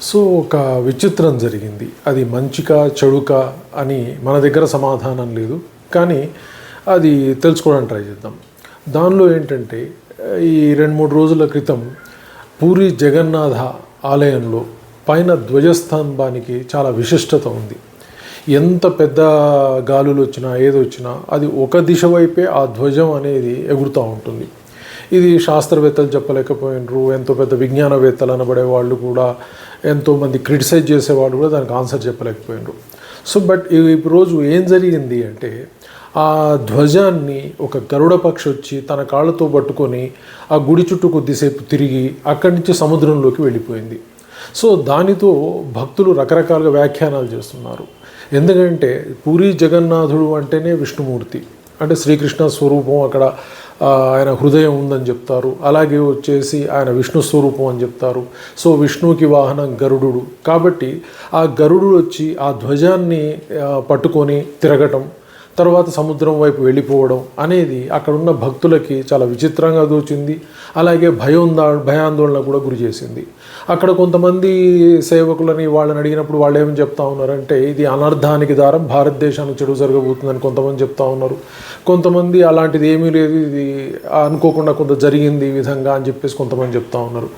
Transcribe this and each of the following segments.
So ఒక విచిత్రం జరిగింది. అది మంచికా చెడుకా అని మన దగ్గర సమాధానం లేదు. కానీ అది తెలుసుకోవడానికి ట్రై చేద్దాం. దానిలో ఏంటంటే ఈ రెండు మూడు రోజుల క్రితం పూరి జగన్నాథ ఆలయంలో పైన ధ్వజస్తంభానికి చాలా విశిష్టత ఉంది. ఎంత పెద్ద గాలులు వచ్చినా ఏది వచ్చినా అది ఒక దిశ వైపే ఆ ధ్వజం అనేది ఎగురుతూ ఉంటుంది. ఇది శాస్త్రవేత్తలు చెప్పలేకపోయినరు ఎంతో పెద్ద విజ్ఞానవేత్తలు అనబడే వాళ్ళు కూడా ఎంతోమంది క్రిటిసైజ్ చేసేవాళ్ళు కూడా దానికి ఆన్సర్ చెప్పలేకపోయినారు సో బట్ ఈ రోజు ఏం జరిగింది అంటే ఆ ధ్వజాన్ని ఒక గరుడ పక్షి వచ్చి తన కాళ్ళతో పట్టుకొని ఆ గుడి చుట్టూ కొద్దిసేపు తిరిగి అక్కడి నుంచి సముద్రంలోకి వెళ్ళిపోయింది. సో దానితో భక్తులు రకరకాలుగా వ్యాఖ్యానాలు చేస్తున్నారు. ఎందుకంటే పూరి జగన్నాథుడు అంటేనే విష్ణుమూర్తి. అంటే శ్రీకృష్ణ స్వరూపం అక్కడ ఆయన హృదయం ఉందని చెప్తారు. అలాగే వచ్చేసి ఆయన విష్ణు స్వరూపం అని చెప్తారు. సో విష్ణువుకి వాహనం గరుడు కాబట్టి ఆ గరుడు వచ్చి ఆ ధ్వజాన్ని పట్టుకొని తిరగటం తర్వాత సముద్రం వైపు వెళ్ళిపోవడం అనేది అక్కడున్న భక్తులకి చాలా విచిత్రంగా దోచింది. అలాగే భయోందా భయాందోళన కూడా గురి చేసింది. అక్కడ కొంతమంది సేవకులని వాళ్ళని అడిగినప్పుడు వాళ్ళు ఏమని చెప్తా ఉన్నారంటే ఇది అనర్థానికి దారం భారతదేశానికి చెడు జరగబోతుందని కొంతమంది చెప్తా ఉన్నారు. కొంతమంది అలాంటిది ఏమీ లేదు ఇది అనుకోకుండా కొంత జరిగింది ఈ విధంగా అని చెప్పేసి కొంతమంది చెప్తా ఉన్నారు.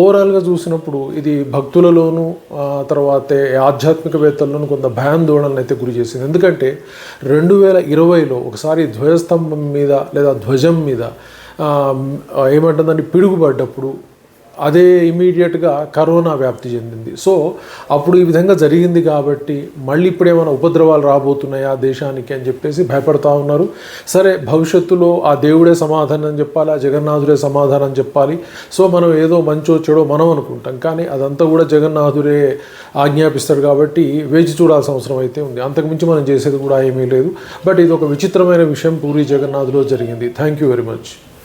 ఓవరాల్గా చూసినప్పుడు ఇది భక్తులలోనూ తర్వాత ఆధ్యాత్మికవేత్తల్లోనూ కొంత భయాందోళనలు అయితే గురి చేసింది. ఎందుకంటే రెండు వేల ఇరవైలో ఒకసారి ధ్వజస్తంభం మీద లేదా ధ్వజం మీద ఆ, పిడుగుపడ్డప్పుడు అదే ఇమీడియట్గా కరోనా వ్యాప్తి చెందింది. సో అప్పుడు ఈ విధంగా జరిగింది కాబట్టి మళ్ళీ ఇప్పుడు ఏమైనా ఉపద్రవాలు రాబోతున్నాయా దేశానికి అని చెప్పేసి భయపడతా ఉన్నారు. సరే భవిష్యత్తులో ఆ దేవుడే సమాధానం చెప్పాలి ఆ జగన్నాథుడే సమాధానం చెప్పాలి. సో మనం ఏదో మంచో చెడో మనం అనుకుంటాం. కానీ అదంతా కూడా జగన్నాథుడే ఆజ్ఞాపిస్తాడు కాబట్టి వేచి చూడాల్సిన అవసరం అయితే ఉంది. అంతకుమించి మనం చేసేది కూడా ఏమీ లేదు. బట్ ఇది ఒక విచిత్రమైన విషయం పూరి జగన్నాథులో జరిగింది. Thank you very much